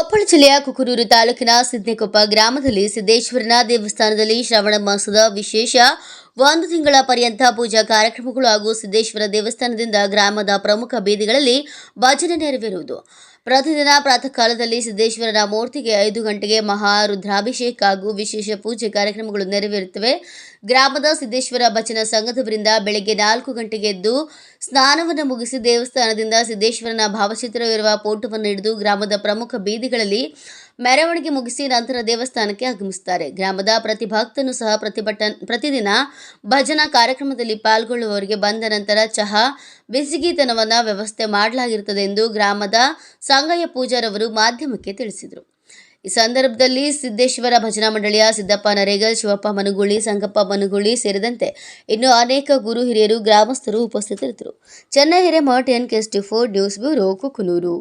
ಕೊಪ್ಪಳ ಜಿಲ್ಲೆಯ ಕುಕುರೂರು ತಾಲೂಕಿನ ಸಿದ್ನೆಕೊಪ್ಪ ಗ್ರಾಮದಲ್ಲಿ ಸಿದ್ದೇಶ್ವರನ ದೇವಸ್ಥಾನದಲ್ಲಿ ಶ್ರವಣ ಮಾಸದ ವಿಶೇಷ ಒಂದು ತಿಂಗಳ ಪರ್ಯಂತ ಪೂಜಾ ಕಾರ್ಯಕ್ರಮಗಳು ಹಾಗೂ ಸಿದ್ದೇಶ್ವರ ದೇವಸ್ಥಾನದಿಂದ ಗ್ರಾಮದ ಪ್ರಮುಖ ಬೀದಿಗಳಲ್ಲಿ ಭಜನೆ ನೆರವೇರುವುದು. ಪ್ರತಿದಿನ ಪ್ರಾತಃ ಕಾಲದಲ್ಲಿ ಸಿದ್ದೇಶ್ವರನ ಮೂರ್ತಿಗೆ ಐದು ಗಂಟೆಗೆ ಮಹಾ ರುದ್ರಾಭಿಷೇಕ ಹಾಗೂ ವಿಶೇಷ ಪೂಜೆ ಕಾರ್ಯಕ್ರಮಗಳು ನೆರವೇರುತ್ತವೆ. ಗ್ರಾಮದ ಸಿದ್ದೇಶ್ವರ ಭಜನ ಸಂಘದವರಿಂದ ಬೆಳಗ್ಗೆ ನಾಲ್ಕು ಗಂಟೆಗೆ ಎದ್ದು ಸ್ನಾನವನ್ನು ಮುಗಿಸಿ ದೇವಸ್ಥಾನದಿಂದ ಸಿದ್ದೇಶ್ವರನ ಭಾವಚಿತ್ರವಿರುವ ಫೋಟೋವನ್ನು ಹಿಡಿದು ಗ್ರಾಮದ ಪ್ರಮುಖ ಬೀದಿಗಳಲ್ಲಿ ಮೆರವಣಿಗೆ ಮುಗಿಸಿ ನಂತರ ದೇವಸ್ಥಾನಕ್ಕೆ ಆಗಮಿಸುತ್ತಾರೆ. ಗ್ರಾಮದ ಪ್ರತಿ ಭಕ್ತನು ಸಹ ಪ್ರತಿಭಟನ್, ಪ್ರತಿದಿನ ಭಜನಾ ಕಾರ್ಯಕ್ರಮದಲ್ಲಿ ಪಾಲ್ಗೊಳ್ಳುವವರಿಗೆ ಬಂದ ನಂತರ ಚಹಾ, ಬಿಸಿಗೀತನವನ್ನು ವ್ಯವಸ್ಥೆ ಮಾಡಲಾಗಿರುತ್ತದೆ ಎಂದು ಗ್ರಾಮದ ಸಂಗಯ್ಯ ಪೂಜಾರವರು ಮಾಧ್ಯಮಕ್ಕೆ ತಿಳಿಸಿದರು. ಈ ಸಂದರ್ಭದಲ್ಲಿ ಸಿದ್ದೇಶ್ವರ ಭಜನಾ ಮಂಡಳಿಯ ಸಿದ್ದಪ್ಪ ನರೇಗಲ್, ಶಿವಪ್ಪ ಮನುಗುಳಿ, ಸಂಗಪ್ಪ ಮನುಗುಳಿ ಸೇರಿದಂತೆ ಇನ್ನು ಅನೇಕ ಗುರು ಹಿರಿಯರು, ಗ್ರಾಮಸ್ಥರು ಉಪಸ್ಥಿತರಿದ್ದರು. ಚೆನ್ನೈ ಹಿರೇಮಠ ಎನ್ ಕೆಸ್ಟಿ ಫೋರ್ ನ್ಯೂಸ್ ಬ್ಯೂರೋ, ಕುಕನೂರು.